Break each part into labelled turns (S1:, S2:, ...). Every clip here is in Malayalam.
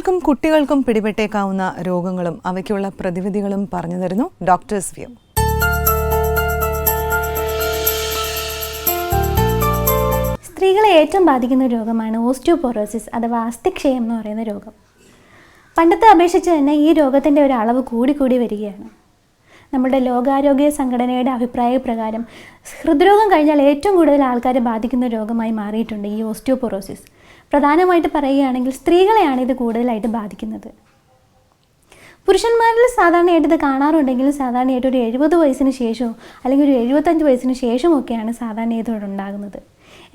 S1: സ്ത്രീകൾക്കും കുട്ടികൾക്കും പിടിപെട്ടേക്കാവുന്ന രോഗങ്ങളും അവയ്ക്കുള്ള പ്രതിവിധികളും പറഞ്ഞു തരുന്നു ഡോക്ടേഴ്സ് വ്യൂ
S2: സ്ത്രീകളെ ഏറ്റവും ബാധിക്കുന്ന രോഗമാണ് ഓസ്റ്റിയോപോറോസിസ് അഥവാ അസ്ഥിക്ഷയം എന്ന് പറയുന്ന രോഗം. പണ്ടത്തെ അപേക്ഷിച്ച് തന്നെ ഈ രോഗത്തിന്റെ ഒരു അളവ് കൂടിക്കൂടി വരികയാണ്. നമ്മുടെ ലോകാരോഗ്യ സംഘടനയുടെ അഭിപ്രായ പ്രകാരം ഹൃദ്രോഗം കഴിഞ്ഞാൽ ഏറ്റവും കൂടുതൽ ആൾക്കാരെ ബാധിക്കുന്ന രോഗമായി മാറിയിട്ടുണ്ട് ഈ ഓസ്റ്റിയോപോറോസിസ്. പ്രധാനമായിട്ട് പറയുകയാണെങ്കിൽ സ്ത്രീകളെയാണ് ഇത് കൂടുതലായിട്ട് ബാധിക്കുന്നത്. പുരുഷന്മാരിൽ സാധാരണയായിട്ട് ഇത് കാണാറുണ്ടെങ്കിലും സാധാരണയായിട്ട് ഒരു എഴുപത് വയസ്സിന് ശേഷമോ അല്ലെങ്കിൽ ഒരു എഴുപത്തഞ്ച് വയസ്സിന് ശേഷമൊക്കെയാണ് സാധാരണ ഇതോടെ ഉണ്ടാകുന്നത്.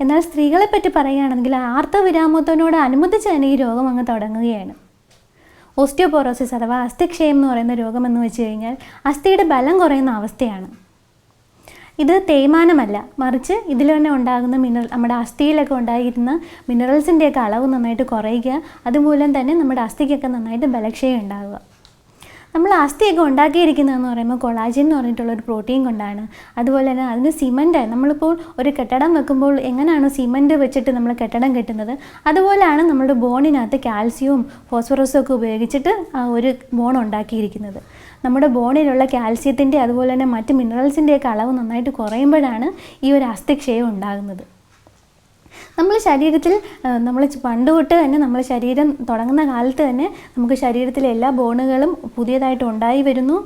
S2: എന്നാൽ സ്ത്രീകളെ പറ്റി പറയുകയാണെങ്കിൽ ആർത്തവിരാമത്തിനോട് അനുബന്ധിച്ച് തന്നെ ഈ രോഗം അങ്ങ് തുടങ്ങുകയാണ്. ഓസ്റ്റിയോപോറോസിസ് അഥവാ അസ്ഥിക്ഷയം എന്ന് പറയുന്ന രോഗം എന്ന് വെച്ച് കഴിഞ്ഞാൽ അസ്ഥിയുടെ ബലം കുറയുന്ന അവസ്ഥയാണ്. ഇത് തേയ്മാനമല്ല. മറിച്ച് ഇതിൽ തന്നെ ഉണ്ടാകുന്ന മിനറൽ നമ്മുടെ അസ്ഥിയിലൊക്കെ ഉണ്ടായിരുന്ന മിനറൽസിന്റെയൊക്കെ അളവ് നന്നായിട്ട് കുറയുക അതുമൂലം തന്നെ നമ്മുടെ അസ്ഥിക്കൊക്കെ നന്നായിട്ട് ബലക്ഷയം ഉണ്ടാവുക. നമ്മൾ അസ്ഥിയൊക്കെ ഉണ്ടാക്കിയിരിക്കുന്നതെന്ന് പറയുമ്പോൾ കൊളാജിൻ എന്ന് പറഞ്ഞിട്ടുള്ള ഒരു പ്രോട്ടീൻ കൊണ്ടാണ്. അതുപോലെ തന്നെ അതിന് സിമന്റ് നമ്മളിപ്പോൾ ഒരു കെട്ടിടം വെക്കുമ്പോൾ എങ്ങനെയാണോ സിമന്റ് വെച്ചിട്ട് നമ്മൾ കെട്ടിടം കെട്ടുന്നത് അതുപോലെയാണ് നമ്മുടെ ബോണിനകത്ത് കാൽസ്യവും ഫോസ്ഫറസും ഒക്കെ ഉപയോഗിച്ചിട്ട് ഒരു ബോൺ ഉണ്ടാക്കിയിരിക്കുന്നത്. നമ്മുടെ ബോണിലുള്ള കാൽസ്യത്തിന്റെ അതുപോലെ തന്നെ മറ്റ് മിനറൽസിന്റെയൊക്കെ അളവ് നന്നായിട്ട് കുറയുമ്പോഴാണ് ഈ ഒരു അസ്ഥിക്ഷയം ഉണ്ടാകുന്നത്. നമ്മൾ ശരീരത്തിൽ നമ്മൾ പണ്ട് തൊട്ട് തന്നെ നമ്മൾ ശരീരം തുടങ്ങുന്ന കാലത്ത് തന്നെ നമുക്ക് ശരീരത്തിലെ എല്ലാ ബോണുകളും പുതിയതായിട്ട് ഉണ്ടായി വരുന്നു.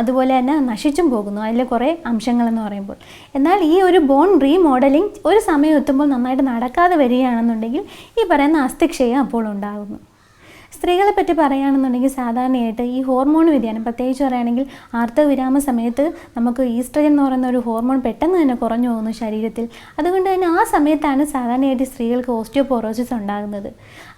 S2: അതുപോലെ തന്നെ നശിച്ചും പോകുന്നു. അതിലെ കുറേ അംശങ്ങളെന്ന് പറയുമ്പോൾ. എന്നാൽ ഈ ഒരു ബോൺ റീമോഡലിംഗ് ഒരു സമയം എത്തുമ്പോൾ നന്നായിട്ട് നടക്കാതെ വരികയാണെന്നുണ്ടെങ്കിൽ ഈ പറയുന്ന അസ്ഥിക്ഷയം അപ്പോൾ ഉണ്ടാകുന്നു. സ്ത്രീകളെ പറ്റി പറയുകയാണെന്നുണ്ടെങ്കിൽ സാധാരണയായിട്ട് ഈ ഹോർമോൺ വ്യതിയാനം പ്രത്യേകിച്ച് പറയുകയാണെങ്കിൽ ആർത്തവിരാമ സമയത്ത് നമുക്ക് ഈസ്ട്രജൻ എന്ന് പറയുന്ന ഒരു ഹോർമോൺ പെട്ടെന്ന് തന്നെ കുറഞ്ഞു പോകുന്നു ശരീരത്തിൽ. അതുകൊണ്ട് തന്നെ ആ സമയത്താണ് സാധാരണയായിട്ട് സ്ത്രീകൾക്ക് ഓസ്റ്റിയോപോറോസിസ് ഉണ്ടാകുന്നത്.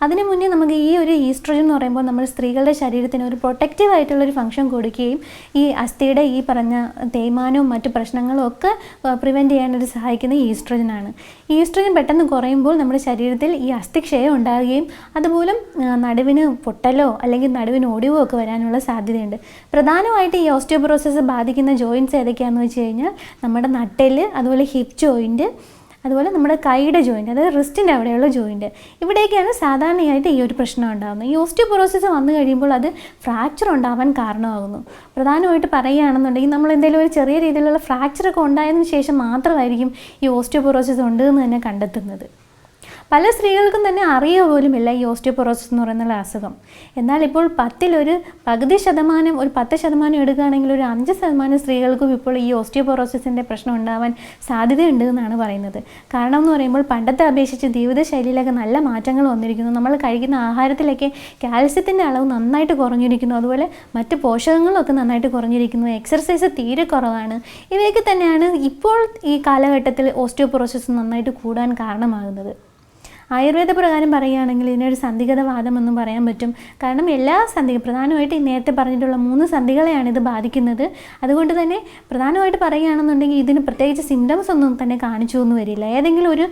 S2: അതിന് മുന്നേ നമുക്ക് ഈ ഒരു ഈസ്ട്രജൻ എന്ന് പറയുമ്പോൾ നമ്മൾ സ്ത്രീകളുടെ ശരീരത്തിന് ഒരു പ്രൊട്ടക്റ്റീവ് ആയിട്ടുള്ള ഒരു ഫംഗ്ഷൻ കൊടുക്കുകയും ഈ അസ്ഥിയുടെ ഈ പറഞ്ഞ തേയ്മാനവും മറ്റു പ്രശ്നങ്ങളും ഒക്കെ പ്രിവെന്റ് ചെയ്യാനായിട്ട് സഹായിക്കുന്ന ഈസ്ട്രജനാണ് ഈസ്ട്രജൻ പെട്ടെന്ന് കുറയുമ്പോൾ നമ്മുടെ ശരീരത്തിൽ ഈ അസ്ഥിക്ഷയം ഉണ്ടാകുകയും അതുമൂലം ആ, നടുവിന് പൊട്ടലോ അല്ലെങ്കിൽ നടുവിന് ഒടിവോ ഒക്കെ വരാനുള്ള സാധ്യതയുണ്ട്. പ്രധാനമായിട്ട് ഈ ഓസ്റ്റിയോപ്രോസസ് ബാധിക്കുന്ന ജോയിന്റ്സ് ഏതൊക്കെയാണെന്ന് വെച്ച് കഴിഞ്ഞാൽ നമ്മുടെ നട്ടെൽ അതുപോലെ ഹിപ്പ് ജോയിന്റ് അതുപോലെ നമ്മുടെ കൈയുടെ ജോയിന്റ് അതായത് റിസ്റ്റിന്റെ അവിടെയുള്ള ജോയിന്റ് ഇവിടേക്കാണ് സാധാരണയായിട്ട് ഈ ഒരു പ്രശ്നം ഉണ്ടാകുന്നത് ഈ ഓസ്റ്റിയോപൊറോസിസ് വന്നു കഴിയുമ്പോൾ അത് ഫ്രാക്ചർ ഉണ്ടാവാൻ കാരണമാകുന്നു. പ്രധാനമായിട്ട് പറയുകയാണെന്നുണ്ടെങ്കിൽ നമ്മൾ എന്തെങ്കിലും ഒരു ചെറിയ രീതിയിലുള്ള ഫ്രാക്ചറൊക്കെ ഉണ്ടായതിനു ശേഷം മാത്രമായിരിക്കും ഈ ഓസ്റ്റിയോപൊറോസിസ് ഉണ്ട് എന്ന് തന്നെ കണ്ടെത്തുന്നത്. പല സ്ത്രീകൾക്കും തന്നെ അറിയുക പോലുമില്ല ഈ ഓസ്റ്റിയോപൊറോസിസ് എന്ന് പറയുന്ന അസുഖം. എന്നാൽ ഇപ്പോൾ പത്തിലൊരു പകുതി ശതമാനം ഒരു പത്ത് ശതമാനം എടുക്കുകയാണെങ്കിൽ ഒരു അഞ്ച് ശതമാനം സ്ത്രീകൾക്കും ഇപ്പോൾ ഈ ഓസ്റ്റിയോപൊറോസിസിന്റെ പ്രശ്നം ഉണ്ടാവാൻ സാധ്യതയുണ്ട് എന്നാണ് പറയുന്നത്. കാരണം എന്ന് പറയുമ്പോൾ പണ്ടത്തെ അപേക്ഷിച്ച് ജീവിതശൈലിയിലൊക്കെ നല്ല മാറ്റങ്ങൾ വന്നിരിക്കുന്നു. നമ്മൾ കഴിക്കുന്ന ആഹാരത്തിലൊക്കെ കാൽസ്യത്തിന്റെ അളവ് നന്നായിട്ട് കുറഞ്ഞിരിക്കുന്നു. അതുപോലെ മറ്റ് പോഷകങ്ങളൊക്കെ നന്നായിട്ട് കുറഞ്ഞിരിക്കുന്നു. എക്സർസൈസ് തീരെ കുറവാണ്. ഇവയൊക്കെ തന്നെയാണ് ഇപ്പോൾ ഈ കാലഘട്ടത്തിൽ ഓസ്റ്റിയോപൊറോസിസ് നന്നായിട്ട് കൂടാൻ കാരണമാകുന്നത്. ആയുർവേദ പ്രകാരം പറയുകയാണെങ്കിൽ ഇതിനൊരു സന്ധിഗത വാദം എന്നും പറയാൻ പറ്റും. കാരണം എല്ലാ സന്ധിക പ്രധാനമായിട്ട് നേരത്തെ പറഞ്ഞിട്ടുള്ള മൂന്ന് സന്ധികളെയാണ് ഇത് ബാധിക്കുന്നത്. അതുകൊണ്ട് തന്നെ പ്രധാനമായിട്ട് പറയുകയാണെന്നുണ്ടെങ്കിൽ ഇതിന് പ്രത്യേകിച്ച് സിംറ്റംസ് ഒന്നും തന്നെ കാണിച്ചു ഒന്നും വരില്ല. ഏതെങ്കിലും ഒരു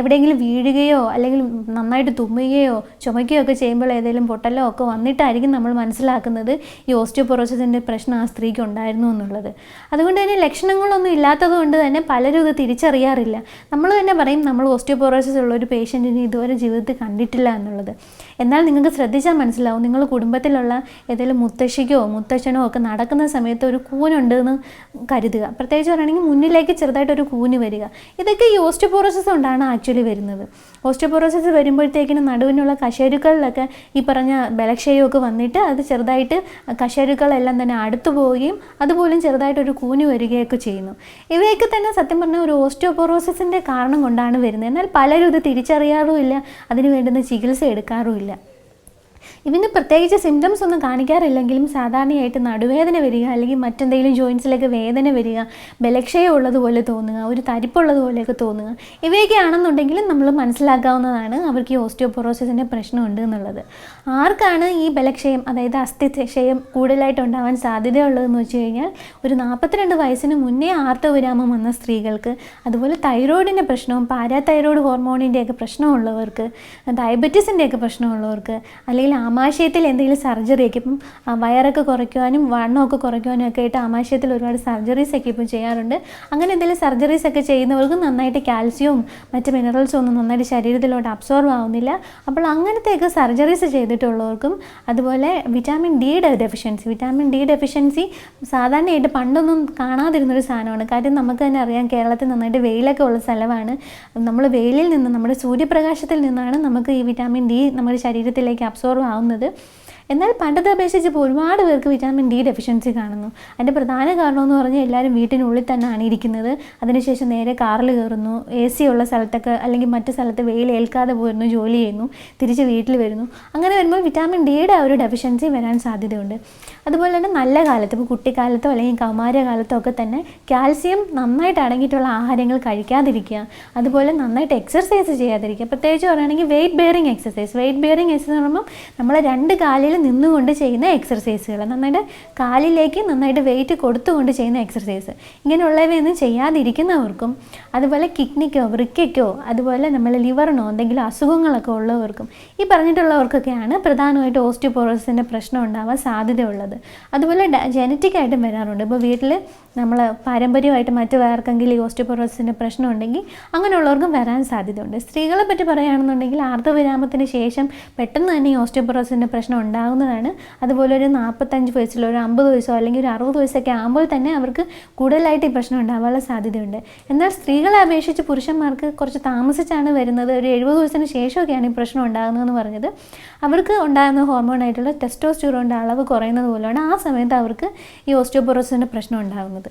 S2: എവിടെയെങ്കിലും വീഴുകയോ അല്ലെങ്കിൽ നന്നായിട്ട് തുമ്മുകയോ ചുമയ്ക്കുകയോ ഒക്കെ ചെയ്യുമ്പോൾ ഏതെങ്കിലും പൊട്ടലോ ഒക്കെ വന്നിട്ടായിരിക്കും നമ്മൾ മനസ്സിലാക്കുന്നത് ഈ ഓസ്റ്റിയോപൊറോസിന്റെ പ്രശ്നം ആ സ്ത്രീക്ക് ഉണ്ടായിരുന്നു എന്നുള്ളത്. അതുകൊണ്ട് തന്നെ ലക്ഷണങ്ങളൊന്നും ഇല്ലാത്തത് കൊണ്ട് തന്നെ പലരും ഇത് തിരിച്ചറിയാറില്ല. നമ്മൾ തന്നെ പറയും നമ്മൾ ഓസ്റ്റിയോപൊറോസിസ് ഉള്ള ഒരു ഇതുവരെ ജീവിതത്തിൽ കണ്ടിട്ടില്ല എന്നുള്ളത്. എന്നാൽ നിങ്ങൾക്ക് ശ്രദ്ധിച്ചാൽ മനസ്സിലാവും. നിങ്ങൾ കുടുംബത്തിലുള്ള ഏതെങ്കിലും മുത്തശ്ശിക്കോ മുത്തശ്ശനോ ഒക്കെ നടക്കുന്ന സമയത്ത് ഒരു കൂനുണ്ട് എന്ന് കരുതുക. പ്രത്യേകിച്ച് പറയുകയാണെങ്കിൽ മുന്നിലേക്ക് ചെറുതായിട്ട് ഒരു കൂന് വരിക. ഇതൊക്കെ ഈ ഓസ്റ്റോപോറോസിസ് കൊണ്ടാണ് ആക്ച്വലി വരുന്നത്. ഓസ്റ്റോപോറോസിസ് വരുമ്പോഴത്തേക്കിന് നടുവിനുള്ള കശേരുക്കളിലൊക്കെ ഈ പറഞ്ഞ ബലക്ഷയമൊക്കെ വന്നിട്ട് അത് ചെറുതായിട്ട് കശേരുക്കളെല്ലാം തന്നെ അടുത്തു പോവുകയും അതുപോലും ചെറുതായിട്ടൊരു കൂന് വരികയൊക്കെ ചെയ്യുന്നു. ഇവയൊക്കെ തന്നെ സത്യം പറഞ്ഞാൽ ഒരു ഓസ്റ്റോപോറോസിസിന്റെ കാരണം കൊണ്ടാണ് വരുന്നത്. എന്നാൽ പലരും ഇത് തിരിച്ചറിയാറുമില്ല. അതിന് വേണ്ടുന്ന ചികിത്സ എടുക്കാറുമില്ല. ഇതിന് പ്രത്യേകിച്ച് സിംറ്റംസ് ഒന്നും കാണിക്കാറില്ലെങ്കിലും സാധാരണയായിട്ട് നടുവേദന വരിക അല്ലെങ്കിൽ മറ്റെന്തെങ്കിലും ജോയിൻസിലേക്ക് വേദന വരിക ബലക്ഷയം ഉള്ളതുപോലെ തോന്നുക ഒരു തരിപ്പുള്ളതുപോലെയൊക്കെ തോന്നുക ഇവയൊക്കെ ആണെന്നുണ്ടെങ്കിലും നമ്മൾ മനസ്സിലാക്കാവുന്നതാണ് അവർക്ക് ഈ ഓസ്റ്റിയോപൊറോസിസിന്റെ പ്രശ്നമുണ്ട് എന്നുള്ളത്. ആർക്കാണ് ഈ ബലക്ഷയം അതായത് അസ്ഥിക്ഷയം കൂടുതലായിട്ട് ഉണ്ടാവാൻ സാധ്യതയുള്ളതെന്ന് വെച്ച് കഴിഞ്ഞാൽ ഒരു നാൽപ്പത്തിരണ്ട് വയസ്സിന് മുന്നേ ആർത്തവിരാമം വന്ന സ്ത്രീകൾക്ക് അതുപോലെ തൈറോയിഡിന്റെ പ്രശ്നവും പാരാതൈറോയ്ഡ് ഹോർമോണിന്റെയൊക്കെ പ്രശ്നമുള്ളവർക്ക് ഡയബറ്റീസിന്റെയൊക്കെ പ്രശ്നമുള്ളവർക്ക് അല്ലെങ്കിൽ ആമാശയത്തിൽ എന്തെങ്കിലും സർജറിയൊക്കെ ഇപ്പം വയറൊക്കെ കുറയ്ക്കുവാനും വണ്ണമൊക്കെ കുറയ്ക്കുവാനും ഒക്കെ ആയിട്ട് ആമാശയത്തിൽ ഒരുപാട് സർജറീസ് ഒക്കെ ഇപ്പം ചെയ്യാറുണ്ട്. അങ്ങനെ എന്തെങ്കിലും സർജറീസ് ഒക്കെ ചെയ്യുന്നവർക്ക് നന്നായിട്ട് കാൽസ്യവും മറ്റ് മിനറൽസും ഒന്നും നന്നായിട്ട് ശരീരത്തിലോട്ട് അബ്സോർവ് ആവുന്നില്ല. അപ്പോൾ അങ്ങനത്തെയൊക്കെ സർജറീസ് ചെയ്തിട്ടുള്ളവർക്കും അതുപോലെ വിറ്റാമിൻ ഡിയുടെ ഡെഫിഷ്യൻസി വിറ്റാമിൻ ഡി ഡെഫിഷ്യൻസി സാധാരണയായിട്ട് പണ്ടൊന്നും കാണാതിരുന്നൊരു സാധനമാണ്. കാര്യം നമുക്ക് തന്നെ അറിയാം കേരളത്തിൽ നന്നായിട്ട് വെയിലൊക്കെ ഉള്ള സ്ഥലമാണ്. നമ്മൾ വെയിലിൽ നിന്ന് നമ്മുടെ സൂര്യപ്രകാശത്തിൽ നിന്നാണ് നമുക്ക് ഈ വിറ്റാമിൻ ഡി നമ്മുടെ ശരീരത്തിലേക്ക് അബ്സോർവ് ആവുന്നത്. ഉണ്ടാവുന്നത്. എന്നാൽ പണ്ടത്തെ അപേക്ഷിച്ച് ഇപ്പോൾ ഒരുപാട് പേർക്ക് വിറ്റാമിൻ ഡി ഡെഫിഷ്യൻസി കാണുന്നു. അതിന്റെ പ്രധാന കാരണമെന്ന് പറഞ്ഞാൽ എല്ലാവരും വീട്ടിനുള്ളിൽ തന്നെയാണ് ഇരിക്കുന്നത്. അതിനുശേഷം നേരെ കാറിൽ കയറുന്നു. എ സി ഉള്ള സ്ഥലത്തൊക്കെ അല്ലെങ്കിൽ മറ്റു സ്ഥലത്ത് വെയിൽ ഏൽക്കാതെ പോയിരുന്നു ജോലി ചെയ്യുന്നു തിരിച്ച് വീട്ടിൽ വരുന്നു. അങ്ങനെ വരുമ്പോൾ വിറ്റാമിൻ ഡിയുടെ ഒരു ഡെഫിഷ്യൻസി വരാൻ സാധ്യതയുണ്ട്. അതുപോലെ തന്നെ നല്ല കാലത്ത് ഇപ്പോൾ കുട്ടിക്കാലത്തോ അല്ലെങ്കിൽ കൗമാരകാലത്തോ ഒക്കെ തന്നെ കാൽസ്യം നന്നായിട്ട് അടങ്ങിയിട്ടുള്ള ആഹാരങ്ങൾ കഴിക്കാതിരിക്കുക. അതുപോലെ നന്നായിട്ട് എക്സർസൈസ് ചെയ്യാതിരിക്കുക. പ്രത്യേകിച്ച് പറയുകയാണെങ്കിൽ weight bearing exercise weight bearing exercise പറയുമ്പോൾ നമ്മളെ രണ്ട് കാലിൽ നിന്നുകൊണ്ട് ചെയ്യുന്ന എക്സർസൈസുകൾ നന്നായിട്ട് കാലിലേക്ക് നന്നായിട്ട് വെയിറ്റ് കൊടുത്തുകൊണ്ട് ചെയ്യുന്ന എക്സർസൈസ് ഇങ്ങനെയുള്ളവയൊന്നും ചെയ്യാതിരിക്കുന്നവർക്കും അതുപോലെ കിഡ്നിക്കോ വൃക്കയ്ക്കോ അതുപോലെ നമ്മൾ ലിവറിനോ എന്തെങ്കിലും അസുഖങ്ങളൊക്കെ ഉള്ളവർക്കും ഈ പറഞ്ഞിട്ടുള്ളവർക്കൊക്കെയാണ് പ്രധാനമായിട്ട് ഓസ്റ്റിയോപോറോസിന്റെ പ്രശ്നം ഉണ്ടാവാൻ സാധ്യതയുള്ളത്. അതുപോലെ ജനറ്റിക്കായിട്ടും വരാറുണ്ട്. ഇപ്പോൾ വീട്ടിൽ നമ്മൾ പാരമ്പര്യമായിട്ട് മറ്റു പേർക്കെങ്കിലും ഈ ഓസ്റ്റിയോപോറോസിന്റെ പ്രശ്നം ഉണ്ടെങ്കിൽ അങ്ങനെയുള്ളവർക്കും വരാൻ സാധ്യതയുണ്ട്. സ്ത്രീകളെ പറ്റി പറയുകയാണെന്നുണ്ടെങ്കിൽ ആർദ്ധവിരാമത്തിന് ശേഷം പെട്ടെന്ന് തന്നെ ഈ ഓസ്റ്റിയോപോറോസിന്റെ പ്രശ്നം ഉണ്ടാകുന്നതാണ് അതുപോലെ ഒരു നാൽപ്പത്തഞ്ച് വയസ്സിലോ ഒരു അമ്പത് വയസ്സോ അല്ലെങ്കിൽ ഒരു അറുപത് വയസ്സൊക്കെ ആകുമ്പോൾ തന്നെ അവർക്ക് കൂടുതലായിട്ട് ഈ പ്രശ്നം ഉണ്ടാവാനുള്ള സാധ്യതയുണ്ട്. എന്നാൽ സ്ത്രീകളെ അപേക്ഷിച്ച് പുരുഷന്മാർക്ക് കുറച്ച് താമസിച്ചാണ് വരുന്നത്. ഒരു എഴുപത് വയസ്സിന് ശേഷമൊക്കെയാണ് ഈ പ്രശ്നം ഉണ്ടാകുന്നതെന്ന് പറഞ്ഞത്. അവർക്ക് ഉണ്ടാകുന്ന ഹോർമോണായിട്ടുള്ള ടെസ്റ്റോസ്റ്റിറോണിന്റെ അളവ് കുറയുന്നത് പോലെയാണ് ആ സമയത്ത് അവർക്ക് ഈ ഓസ്റ്റിയോപൊറോസിന്റെ പ്രശ്നം ഉണ്ടാകുന്നത്.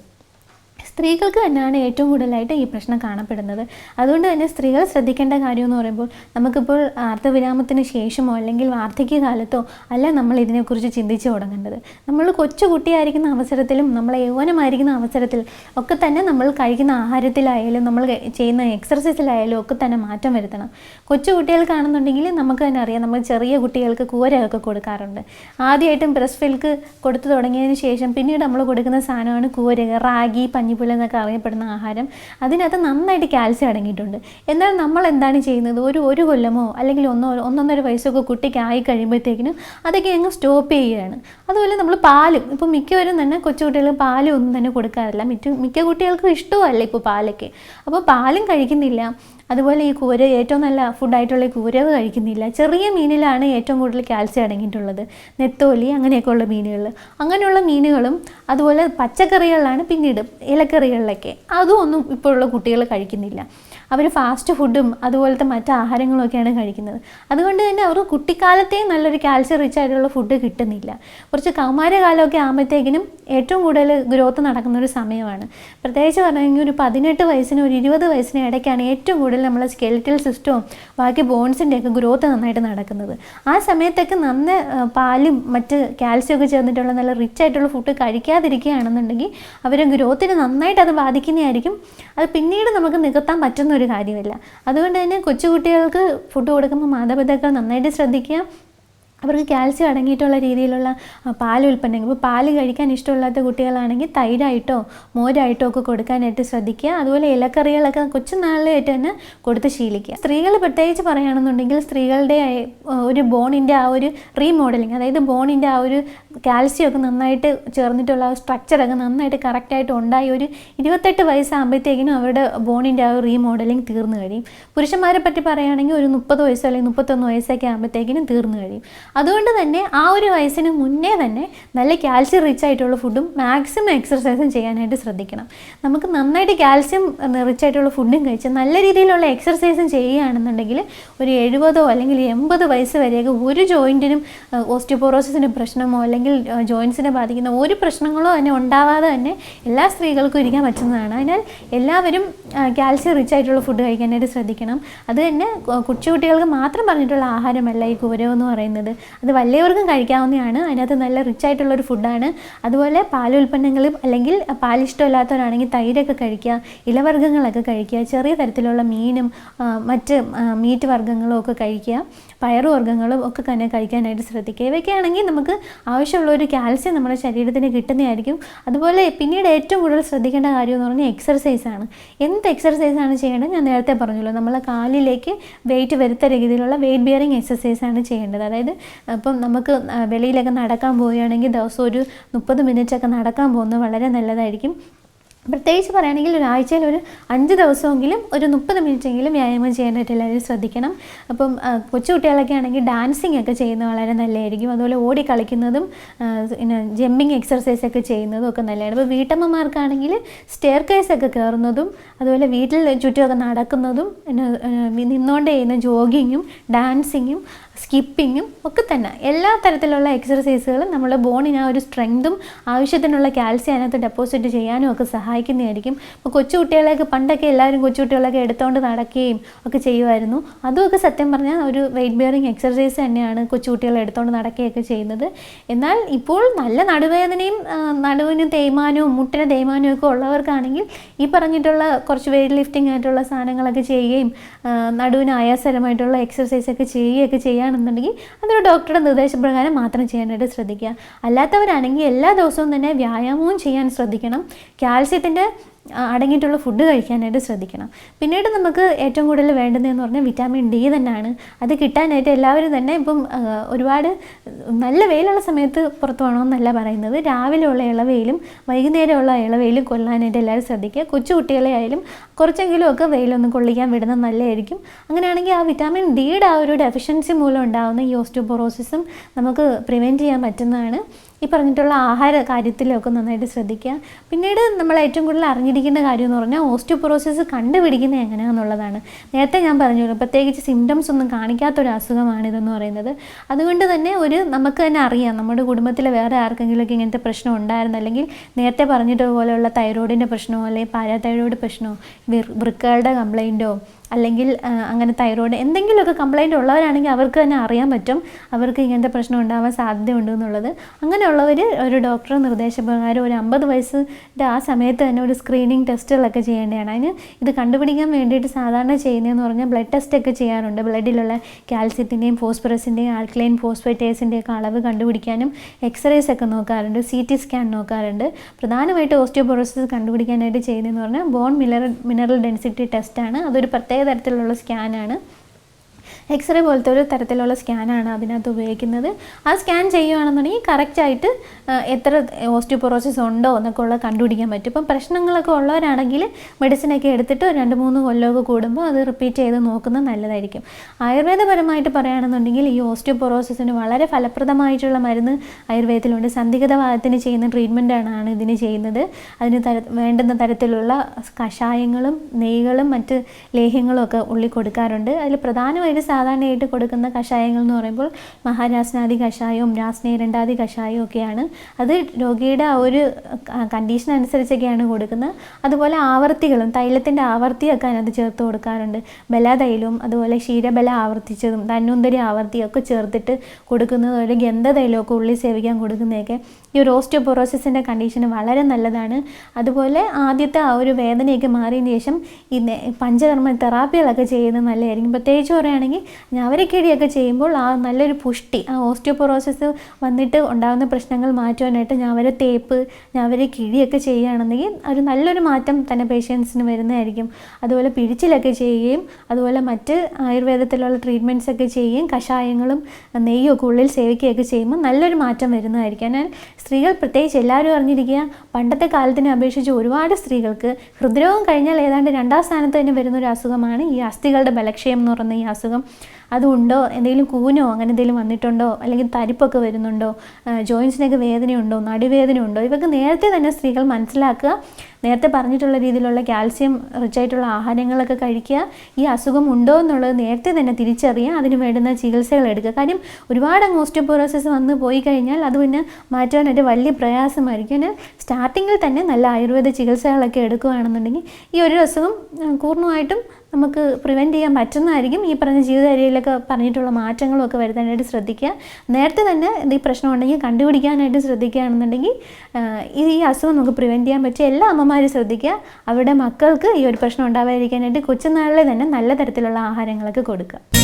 S2: സ്ത്രീകൾക്ക് തന്നെയാണ് ഏറ്റവും കൂടുതലായിട്ട് ഈ പ്രശ്നം കാണപ്പെടുന്നത്. അതുകൊണ്ട് തന്നെ സ്ത്രീകൾ ശ്രദ്ധിക്കേണ്ട കാര്യം എന്ന് പറയുമ്പോൾ നമുക്കിപ്പോൾ അർദ്ധവിരാമത്തിന് ശേഷമോ അല്ലെങ്കിൽ വാർദ്ധക്യകാലത്തോ അല്ല നമ്മൾ ഇതിനെക്കുറിച്ച് ചിന്തിച്ചു തുടങ്ങേണ്ടത്. നമ്മൾ കൊച്ചു കുട്ടിയായിരിക്കുന്ന അവസരത്തിലും നമ്മൾ യൗവനമായിരിക്കുന്ന അവസരത്തിൽ ഒക്കെ തന്നെ നമ്മൾ കഴിക്കുന്ന ആഹാരത്തിലായാലും നമ്മൾ ചെയ്യുന്ന എക്സർസൈസിലായാലും ഒക്കെ തന്നെ മാറ്റം വരുത്തണം. കൊച്ചു കുട്ടികൾക്കാണെന്നുണ്ടെങ്കിൽ നമുക്ക് തന്നെ അറിയാം. നമ്മൾ ചെറിയ കുട്ടികൾക്ക് കൂരയൊക്കെ കൊടുക്കാറുണ്ട്. ആദ്യമായിട്ടും ബ്രസ്റ്റ് ഫിൽക്ക് കൊടുത്തു തുടങ്ങിയതിന് ശേഷം പിന്നീട് നമ്മൾ കൊടുക്കുന്ന സാധനമാണ് കൂര റാഗി എന്നൊക്കെ അറിയപ്പെടുന്ന ആഹാരം അതിനകത്ത് നന്നായിട്ട് കാൽസ്യം അടങ്ങിയിട്ടുണ്ട്. എന്നാൽ നമ്മൾ എന്താണ് ചെയ്യുന്നത്? ഒരു ഒരു കൊല്ലമോ അല്ലെങ്കിൽ ഒന്നോ ഒന്നൊന്നര വയസ്സൊക്കെ കുട്ടിക്ക് ആയി കഴിയുമ്പോഴത്തേക്കിനും അതൊക്കെ അങ്ങ് സ്റ്റോപ്പ് ചെയ്യുകയാണ്. അതുപോലെ നമ്മൾ പാലും ഇപ്പോൾ മിക്കവരും തന്നെ കൊച്ചുകുട്ടികൾ പാലും ഒന്നും തന്നെ കൊടുക്കാറില്ല. മിക്ക മിക്ക കുട്ടികൾക്കും ഇഷ്ടമല്ല ഇപ്പോൾ പാലൊക്കെ? അപ്പോൾ പാലും കഴിക്കുന്നില്ല. അതുപോലെ ഈ കൂര ഏറ്റവും നല്ല ഫുഡായിട്ടുള്ള കൂരവ് കഴിക്കുന്നില്ല. ചെറിയ മീനിലാണ് ഏറ്റവും കൂടുതൽ കാൽസ്യം അടങ്ങിയിട്ടുള്ളത്. നെത്തോലി അങ്ങനെയൊക്കെയുള്ള മീനുകൾ അങ്ങനെയുള്ള മീനുകളും അതുപോലെ പച്ചക്കറികളിലാണ് പിന്നീട് ഇലക്കറികളിലൊക്കെ. അതും ഒന്നും ഇപ്പോഴുള്ള കുട്ടികൾ കഴിക്കുന്നില്ല. അവർ ഫാസ്റ്റ് ഫുഡും അതുപോലത്തെ മറ്റ് ആഹാരങ്ങളും ഒക്കെയാണ് കഴിക്കുന്നത്. അതുകൊണ്ട് തന്നെ അവർ കുട്ടിക്കാലത്തെ നല്ലൊരു കാൽസ്യം റിച്ച് ആയിട്ടുള്ള ഫുഡ് കിട്ടുന്നില്ല. കുറച്ച് കൗമാരകാലമൊക്കെ ആകുമ്പോഴത്തേക്കിനും ഏറ്റവും കൂടുതൽ ഗ്രോത്ത് നടക്കുന്ന ഒരു സമയമാണ്. പ്രത്യേകിച്ച് പറഞ്ഞെങ്കിൽ ഒരു പതിനെട്ട് വയസ്സിന് ഒരു ഇരുപത് വയസ്സിന് ഇടയ്ക്കാണ് ഏറ്റവും കൂടുതൽ നമ്മളെ സ്കെലിറ്റൽ സിസ്റ്റവും ബാക്കി ബോൺസിന്റെയൊക്കെ ഗ്രോത്ത് നന്നായിട്ട് നടക്കുന്നത്. ആ സമയത്തൊക്കെ നന്ന പാലും മറ്റ് കാൽസ്യം ഒക്കെ ചേർന്നിട്ടുള്ള നല്ല റിച്ച് ആയിട്ടുള്ള ഫുഡ് കഴിക്കാതിരിക്കുകയാണെന്നുണ്ടെങ്കിൽ അവരെ ഗ്രോത്തിന് നന്നായിട്ട് അത് ബാധിക്കുന്നതായിരിക്കും. അത് പിന്നീട് നമുക്ക് നികത്താൻ പറ്റുന്ന ഒരു കാര്യമില്ല. അതുകൊണ്ട് തന്നെ കൊച്ചുകുട്ടികൾക്ക് ഫുഡ് കൊടുക്കുമ്പോൾ മാതാപിതാക്കൾ നന്നായിട്ട് ശ്രദ്ധിക്കുക. അവർക്ക് കാൽസ്യം അടങ്ങിയിട്ടുള്ള രീതിയിലുള്ള പാൽ ഉൽപ്പന്നങ്ങൾ. ഇപ്പോൾ പാൽ കഴിക്കാൻ ഇഷ്ടമില്ലാത്ത കുട്ടികളാണെങ്കിൽ തൈരായിട്ടോ മോരായിട്ടോ ഒക്കെ കൊടുക്കാനായിട്ട് ശ്രദ്ധിക്കുക. അതുപോലെ ഇലക്കറികളൊക്കെ കൊച്ചുനാളിലായിട്ട് തന്നെ കൊടുത്ത് ശീലിക്കുക. സ്ത്രീകൾ പ്രത്യേകിച്ച് പറയുകയാണെന്നുണ്ടെങ്കിൽ സ്ത്രീകളുടെ ഒരു ബോണിന്റെ ആ ഒരു റീമോഡലിങ് അതായത് ബോണിന്റെ ആ ഒരു കാൽസ്യം ഒക്കെ നന്നായിട്ട് ചേർന്നിട്ടുള്ള സ്ട്രക്ചറൊക്കെ നന്നായിട്ട് കറക്റ്റായിട്ട് ഉണ്ടായി. ഒരു ഇരുപത്തെട്ട് വയസ്സാകുമ്പോഴത്തേക്കിനും അവരുടെ ബോണിന്റെ ആ ഒരു റീമോഡലിങ് തീർന്നു കഴിയും. പുരുഷന്മാരെ പറ്റി പറയുകയാണെങ്കിൽ ഒരു മുപ്പത് വയസ്സോ അല്ലെങ്കിൽ മുപ്പത്തൊന്ന് വയസ്സൊക്കെ ആകുമ്പോഴത്തേക്കിനും തീർന്നു കഴിയും. അതുകൊണ്ട് തന്നെ ആ ഒരു വയസ്സിന് മുന്നേ തന്നെ നല്ല കാൽസ്യം റിച്ച് ആയിട്ടുള്ള ഫുഡും മാക്സിമം എക്സർസൈസും ചെയ്യാനായിട്ട് ശ്രദ്ധിക്കണം. നമുക്ക് നന്നായിട്ട് കാൽസ്യം റിച്ച് ആയിട്ടുള്ള ഫുഡും കഴിച്ച് നല്ല രീതിയിലുള്ള എക്സർസൈസും ചെയ്യുകയാണെന്നുണ്ടെങ്കിൽ ഒരു എഴുപതോ അല്ലെങ്കിൽ എൺപത് വയസ്സ് വരെയൊക്കെ ഒരു ജോയിന്റിനും ഓസ്റ്റിയോപോറോസിന്റെ പ്രശ്നമോ അല്ലെങ്കിൽ ജോയിൻസിനെ ബാധിക്കുന്ന ഒരു പ്രശ്നങ്ങളോ തന്നെ ഉണ്ടാവാതെ തന്നെ എല്ലാ സ്ത്രീകൾക്കും ഇരിക്കാൻ പറ്റുന്നതാണ്. അതിനാൽ എല്ലാവരും കാൽസ്യം റിച്ച് ആയിട്ടുള്ള ഫുഡ് കഴിക്കാനായിട്ട് ശ്രദ്ധിക്കണം. അത് തന്നെ കൊച്ചുകുട്ടികൾക്ക് മാത്രം പറഞ്ഞിട്ടുള്ള ആഹാരമല്ല ഈ കൂരവ് എന്ന് പറയുന്നത്. അത് വലിയവർക്കും കഴിക്കാവുന്നതാണ്. അതിനകത്ത് നല്ല റിച്ച് ആയിട്ടുള്ള ഒരു ഫുഡാണ് അതുപോലെ പാലുൽപ്പന്നങ്ങളും അല്ലെങ്കിൽ പാലിഷ്ടമില്ലാത്തവരാണെങ്കിൽ തൈരൊക്കെ കഴിക്കുക ഇലവർഗങ്ങളൊക്കെ കഴിക്കുക ചെറിയ തരത്തിലുള്ള മീനും മറ്റ് മീറ്റ് വർഗങ്ങളും ഒക്കെ കഴിക്കുക പയറുവർഗങ്ങളും ഒക്കെ തന്നെ കഴിക്കാനായിട്ട് ശ്രദ്ധിക്കുക. ഇവയൊക്കെയാണെങ്കിൽ നമുക്ക് ആവശ്യമുള്ള ഒരു കാൽസ്യം നമ്മുടെ ശരീരത്തിന് കിട്ടുന്നതായിരിക്കും. അതുപോലെ പിന്നീട് ഏറ്റവും കൂടുതൽ ശ്രദ്ധിക്കേണ്ട കാര്യം എന്ന് പറഞ്ഞാൽ എക്സർസൈസ് ആണ്. എന്ത് എക്സർസൈസാണ് ചെയ്യേണ്ടത്? ഞാൻ നേരത്തെ പറഞ്ഞല്ലോ നമ്മളെ കാലിലേക്ക് വെയിറ്റ് വരുത്ത രീതിയിലുള്ള വെയിറ്റ് ബിയറിങ് എക്സസൈസ് ആണ് ചെയ്യേണ്ടത്. അതായത് ഇപ്പം നമുക്ക് വെളിയിലൊക്കെ നടക്കാൻ പോവുകയാണെങ്കിൽ ദിവസം ഒരു മുപ്പത് മിനിറ്റ് ഒക്കെ നടക്കാൻ പോകുന്നത് വളരെ നല്ലതായിരിക്കും. പ്രത്യേകിച്ച് പറയുകയാണെങ്കിൽ ഒരാഴ്ചയിൽ ഒരു അഞ്ച് ദിവസമെങ്കിലും ഒരു മുപ്പത് മിനിറ്റെങ്കിലും വ്യായാമം ചെയ്യാനായിട്ട് എല്ലാവരും ശ്രദ്ധിക്കണം. അപ്പം കൊച്ചുകുട്ടികളൊക്കെ കൊച്ചു കുട്ടികളൊക്കെ ആണെങ്കിൽ ഡാൻസിങ് ഒക്കെ ചെയ്യുന്നത് വളരെ നല്ലതായിരിക്കും. അതുപോലെ ഓടി കളിക്കുന്നതും പിന്നെ ജമ്പിങ് എക്സർസൈസ് ഒക്കെ ചെയ്യുന്നതും ഒക്കെ നല്ലതാണ്. അപ്പോൾ വീട്ടമ്മമാർക്കാണെങ്കിൽ സ്റ്റെയർ കേസ് ഒക്കെ കയറുന്നതും അതുപോലെ വീട്ടിൽ ചുറ്റുമൊക്കെ നടക്കുന്നതും പിന്നെ നിന്നുകൊണ്ട് ചെയ്യുന്ന ജോഗിങ്ങും ഡാൻസിങ്ങും സ്കിപ്പിങ്ങും ഒക്കെ തന്നെ. എല്ലാ തരത്തിലുള്ള എക്സർസൈസുകളും നമ്മുടെ ബോണിന് ആ ഒരു സ്ട്രെങ്തും ആവശ്യത്തിനുള്ള കാൽസ്യം അതിനകത്ത് ഡെപ്പോസിറ്റ് ചെയ്യാനും ഒക്കെ സഹായിക്കുന്നതായിരിക്കും. ഇപ്പോൾ കൊച്ചുകുട്ടികളെയൊക്കെ പണ്ടൊക്കെ എല്ലാവരും കൊച്ചുകുട്ടികളൊക്കെ എടുത്തുകൊണ്ട് നടക്കുകയും ഒക്കെ ചെയ്യുമായിരുന്നു. അതുമൊക്കെ സത്യം പറഞ്ഞാൽ ഒരു വെയിറ്റ് ബെയറിങ് എക്സർസൈസ് തന്നെയാണ് കൊച്ചുകുട്ടികളെ എടുത്തുകൊണ്ട് നടക്കുകയൊക്കെ ചെയ്യുന്നത്. എന്നാൽ ഇപ്പോൾ നല്ല നടുവേദനയും നടുവിന് തേയ്മാനവും മുട്ടിന് തേയ്മാനവും ഒക്കെ ഉള്ളവർക്കാണെങ്കിൽ ഈ പറഞ്ഞിട്ടുള്ള കുറച്ച് വെയിറ്റ് ലിഫ്റ്റിംഗ് ആയിട്ടുള്ള സാധനങ്ങളൊക്കെ ചെയ്യുകയും നടുവിന് ആയാസരമായിട്ടുള്ള എക്സർസൈസ് ഒക്കെ ചെയ്യുകയൊക്കെ ചെയ്യുകയാണെന്നുണ്ടെങ്കിൽ അതൊരു ഡോക്ടറുടെ നിർദ്ദേശപ്രകാരം മാത്രം ചെയ്യാനായിട്ട് ശ്രദ്ധിക്കുക. അല്ലാത്തവരാണെങ്കിൽ എല്ലാ ദിവസവും തന്നെ വ്യായാമവും ചെയ്യാൻ ശ്രദ്ധിക്കണം. കാൽസ്യത്തിന്റെ അടങ്ങിയിട്ടുള്ള ഫുഡ് കഴിക്കാനായിട്ട് ശ്രദ്ധിക്കണം. പിന്നീട് നമുക്ക് ഏറ്റവും കൂടുതൽ വേണ്ടതെന്ന് പറഞ്ഞാൽ വിറ്റാമിൻ ഡി തന്നെയാണ്. അത് കിട്ടാനായിട്ട് എല്ലാവരും തന്നെ ഇപ്പം ഒരുപാട് നല്ല വെയിലുള്ള സമയത്ത് പുറത്തു പോകണമെന്നല്ല പറയുന്നത്. രാവിലെ രാവിലെയുള്ള ഇളവെയിലും വൈകുന്നേരമുള്ള ഇളവെയിലും കൊല്ലാനായിട്ട് എല്ലാവരും ശ്രദ്ധിക്കുക. കൊച്ചു കുട്ടികളെ ആയാലും കുറച്ചെങ്കിലും ഒക്കെ വെയിലൊന്നും കൊള്ളിക്കാൻ വിടുന്നത് നല്ലതായിരിക്കും. അങ്ങനെയാണെങ്കിൽ ആ വിറ്റാമിൻ ഡിയുടെ ആ ഒരു ഡെഫിഷ്യൻസി മൂലം ഉണ്ടാകുന്ന ഈ ഓസ്റ്റോപൊറോസിസും നമുക്ക് പ്രിവെന്റ് ചെയ്യാൻ പറ്റുന്നതാണ്. ഈ പറഞ്ഞിട്ടുള്ള ആഹാര കാര്യത്തിലൊക്കെ നന്നായിട്ട് ശ്രദ്ധിക്കുക. പിന്നീട് നമ്മൾ ഏറ്റവും കൂടുതൽ അറിഞ്ഞിരിക്കേണ്ട കാര്യം എന്ന് പറഞ്ഞാൽ ഓസ്റ്റിയോപൊറോസിസ് കണ്ടുപിടിക്കുന്നത് എങ്ങനെയാണെന്നുള്ളതാണ്. നേരത്തെ ഞാൻ പറഞ്ഞു പ്രത്യേകിച്ച് സിംറ്റംസ് ഒന്നും കാണിക്കാത്തൊരു അസുഖമാണ് ഇതെന്ന് പറയുന്നത്. അതുകൊണ്ട് തന്നെ ഒരു നമുക്ക് തന്നെ അറിയാം നമ്മുടെ കുടുംബത്തിലെ വേറെ ആർക്കെങ്കിലുമൊക്കെ ഇങ്ങനത്തെ പ്രശ്നം ഉണ്ടായിരുന്നു. അല്ലെങ്കിൽ നേരത്തെ പറഞ്ഞിട്ട് പോലെയുള്ള തൈറോയിഡിന്റെ പ്രശ്നമോ അല്ലെങ്കിൽ പാരാതൈറോയിഡ് പ്രശ്നമോ വൃക്കകളുടെ കംപ്ലൈന്റോ അല്ലെങ്കിൽ അങ്ങനെ തൈറോയിഡ് എന്തെങ്കിലുമൊക്കെ കംപ്ലൈന്റ് ഉള്ളവരാണെങ്കിൽ അവർക്ക് തന്നെ അറിയാൻ പറ്റും. അവർക്ക് ഇങ്ങനത്തെ പ്രശ്നം ഉണ്ടാവാൻ സാധ്യതയുണ്ട് എന്നുള്ളത്. അങ്ങനെയുള്ളവർ ഒരു ഡോക്ടർ നിർദ്ദേശപ്രകാരം ഒരു അമ്പത് വയസ്സിന്റെ ആ സമയത്ത് തന്നെ ഒരു സ്ക്രീനിങ് ടെസ്റ്റുകളൊക്കെ ചെയ്യേണ്ടതാണ്. അതിന് ഇത് കണ്ടുപിടിക്കാൻ വേണ്ടിയിട്ട് സാധാരണ ചെയ്യുന്നതെന്ന് പറഞ്ഞാൽ ബ്ലഡ് ടെസ്റ്റ് ഒക്കെ ചെയ്യാറുണ്ട്. ബ്ലഡിലുള്ള കാൽസ്യത്തിന്റെയും ഫോസ്ഫറസിന്റെയും ആൽക്കലൈൻ ഫോസ്ഫേറ്റേഴ്സിന്റെയും ഒക്കെ അളവ് കണ്ടുപിടിക്കാനും എക്സ്റേസ് ഒക്കെ നോക്കാറുണ്ട്. സി ടി സ്കാൻ നോക്കാറുണ്ട്. പ്രധാനമായിട്ട് ഓസ്റ്റിയോപൊറോസിസ് കണ്ടുപിടിക്കാനായിട്ട് ചെയ്യുന്നതെന്ന് പറഞ്ഞാൽ ബോൺ മിനറൽ മിനറൽ ഡെൻസിറ്റി ടെസ്റ്റാണ് അതൊരു പ്രത്യേക തരത്തിലുള്ള സ്കാനാണ്. എക്സ്റേ പോലത്തെ ഒരു തരത്തിലുള്ള സ്കാനാണ് അതിനകത്ത് ഉപയോഗിക്കുന്നത്. ആ സ്കാൻ ചെയ്യുകയാണെന്നുണ്ടെങ്കിൽ കറക്റ്റായിട്ട് എത്ര ഓസ്റ്റിയോപൊറോസിസ് ഉണ്ടോ എന്നൊക്കെ ഉള്ളത് കണ്ടുപിടിക്കാൻ പറ്റും. ഇപ്പം പ്രശ്നങ്ങളൊക്കെ ഉള്ളവരാണെങ്കിൽ മെഡിസിനൊക്കെ എടുത്തിട്ട് രണ്ട് മൂന്ന് കൊല്ലമൊക്കെ കൂടുമ്പോൾ അത് റിപ്പീറ്റ് ചെയ്ത് നോക്കുന്നത് നല്ലതായിരിക്കും. ആയുർവേദപരമായിട്ട് പറയുകയാണെന്നുണ്ടെങ്കിൽ ഈ ഓസ്റ്റിയോപൊറോസിസിന് വളരെ ഫലപ്രദമായിട്ടുള്ള മരുന്ന് ആയുർവേദത്തിലുണ്ട്. സന്ധിഗത ഭാഗത്തിന് ചെയ്യുന്ന ട്രീറ്റ്മെന്റാണ് ഇതിന് ചെയ്യുന്നത്. അതിന് തര വേണ്ടുന്ന തരത്തിലുള്ള കഷായങ്ങളും നെയ്കളും മറ്റ് ലേഹ്യങ്ങളും ഒക്കെ ഉള്ളി കൊടുക്കാറുണ്ട്. അതിൽ പ്രധാനമായിട്ട് സാധാരണയായിട്ട് കൊടുക്കുന്ന കഷായങ്ങൾ എന്ന് പറയുമ്പോൾ മഹാരാസ്നാദി കഷായവും രാസ്നേരണ്ടാദി കഷായവും ഒക്കെയാണ്. അത് രോഗിയുടെ ആ ഒരു കണ്ടീഷൻ അനുസരിച്ചൊക്കെയാണ് കൊടുക്കുന്നത്. അതുപോലെ ആവർത്തികളും തൈലത്തിന്റെ ആവർത്തിയൊക്കെ അതിനകത്ത് ചേർത്ത് കൊടുക്കാറുണ്ട്. ബലതൈലവും അതുപോലെ ക്ഷീരബല ആവർത്തിച്ചതും തന്നുന്തരി ആവർത്തിയൊക്കെ ചേർത്തിട്ട് കൊടുക്കുന്നത് ഒരു ഗന്ധതൈലമൊക്കെ ഉള്ളിൽ സേവിക്കാൻ കൊടുക്കുന്നതൊക്കെ ഈ ഒരു ഓസ്റ്റിയോപൊറോസിസിന്റെ കണ്ടീഷന് വളരെ നല്ലതാണ്. അതുപോലെ ആദ്യത്തെ ആ ഒരു വേദനയൊക്കെ മാറിയതിന് ശേഷം ഈ പഞ്ചകർമ്മ തെറാപ്പികളൊക്കെ ചെയ്യുന്നത് നല്ലതായിരിക്കും. പ്രത്യേകിച്ച് പറയുകയാണെങ്കിൽ ഞവരക്കിടിയൊക്കെ ചെയ്യുമ്പോൾ ആ നല്ലൊരു പുഷ്ടി ആ ഓസ്റ്റിയോപൊറോസിസ് വന്നിട്ട് ഉണ്ടാകുന്ന പ്രശ്നങ്ങൾ മാറ്റുവാനായിട്ട് ഞവര തേപ്പ് ഞവര കിഴിയൊക്കെ ഒരു നല്ലൊരു മാറ്റം തന്നെ പേഷ്യൻസിന് വരുന്നതായിരിക്കും. അതുപോലെ പിഴിച്ചിലൊക്കെ ചെയ്യുകയും അതുപോലെ മറ്റ് ആയുർവേദത്തിലുള്ള ട്രീറ്റ്മെന്റ്സ് ഒക്കെ ചെയ്യുകയും കഷായങ്ങളും നെയ്യൊക്കെ ഉള്ളിൽ സേവിക്കുകയൊക്കെ ചെയ്യുമ്പോൾ നല്ലൊരു മാറ്റം വരുന്നതായിരിക്കും. എന്നാൽ സ്ത്രീകൾ പ്രത്യേകിച്ച് എല്ലാവരും അറിഞ്ഞിരിക്കുക പണ്ടത്തെ കാലത്തിനെ അപേക്ഷിച്ച് ഒരുപാട് സ്ത്രീകൾക്ക് ഹൃദ്രോഗം കഴിഞ്ഞാൽ ഏതാണ്ട് രണ്ടാം സ്ഥാനത്ത് തന്നെ വരുന്ന ഒരു അസുഖമാണ് ഈ അസ്ഥികളുടെ ബലക്ഷയം എന്ന് പറയുന്ന ഈ അസുഖം. അതുണ്ടോ? എന്തെങ്കിലും കൂനോ അങ്ങനെ എന്തെങ്കിലും വന്നിട്ടുണ്ടോ? അല്ലെങ്കിൽ തരിപ്പൊക്കെ വരുന്നുണ്ടോ? ജോയിൻസിനൊക്കെ വേദനയുണ്ടോ? നടുവേദന ഉണ്ടോ ഇവർക്ക് നേരത്തെ തന്നെ സ്ത്രീകൾ മനസ്സിലാക്കുക. നേരത്തെ പറഞ്ഞിട്ടുള്ള രീതിയിലുള്ള കാൽസ്യം റിച്ച് ആയിട്ടുള്ള ആഹാരങ്ങളൊക്കെ കഴിക്കുക. ഈ അസുഖം ഉണ്ടോ എന്നുള്ളത് നേരത്തെ തന്നെ തിരിച്ചറിയുക. അതിന് വേണ്ടുന്ന ചികിത്സകൾ എടുക്കുക. കാര്യം ഒരുപാട് അങ്ങ് വന്ന് പോയി കഴിഞ്ഞാൽ അത് പിന്നെ മാറ്റാനായിട്ട് വലിയ പ്രയാസമായിരിക്കും. എന്നാൽ സ്റ്റാർട്ടിങ്ങിൽ തന്നെ നല്ല ആയുർവേദ ചികിത്സകളൊക്കെ എടുക്കുകയാണെന്നുണ്ടെങ്കിൽ ഈ ഒരു അസുഖം പൂർണമായിട്ടും നമുക്ക് പ്രിവെന്റ് ചെയ്യാൻ പറ്റുന്നതായിരിക്കും. ഈ പറഞ്ഞ ജീവിതരീതിയിലൊക്കെ പറഞ്ഞിട്ടുള്ള മാറ്റങ്ങളൊക്കെ വരുത്താനായിട്ട് ശ്രദ്ധിക്കുക. നേരത്തെ തന്നെ ഈ പ്രശ്നം ഉണ്ടെങ്കിൽ കണ്ടുപിടിക്കാനായിട്ട് ശ്രദ്ധിക്കുകയാണെന്നുണ്ടെങ്കിൽ ഈ അസുഖം നമുക്ക് പ്രിവെന്റ് ചെയ്യാൻ പറ്റിയ എല്ലാ അമ്മമാരും ശ്രദ്ധിക്കുക. അവരുടെ മക്കൾക്ക് ഈ ഒരു പ്രശ്നം ഉണ്ടാവാതിരിക്കാനായിട്ട് കൊച്ചുനാളിലെ തന്നെ നല്ല തരത്തിലുള്ള ആഹാരങ്ങളൊക്കെ കൊടുക്കുക.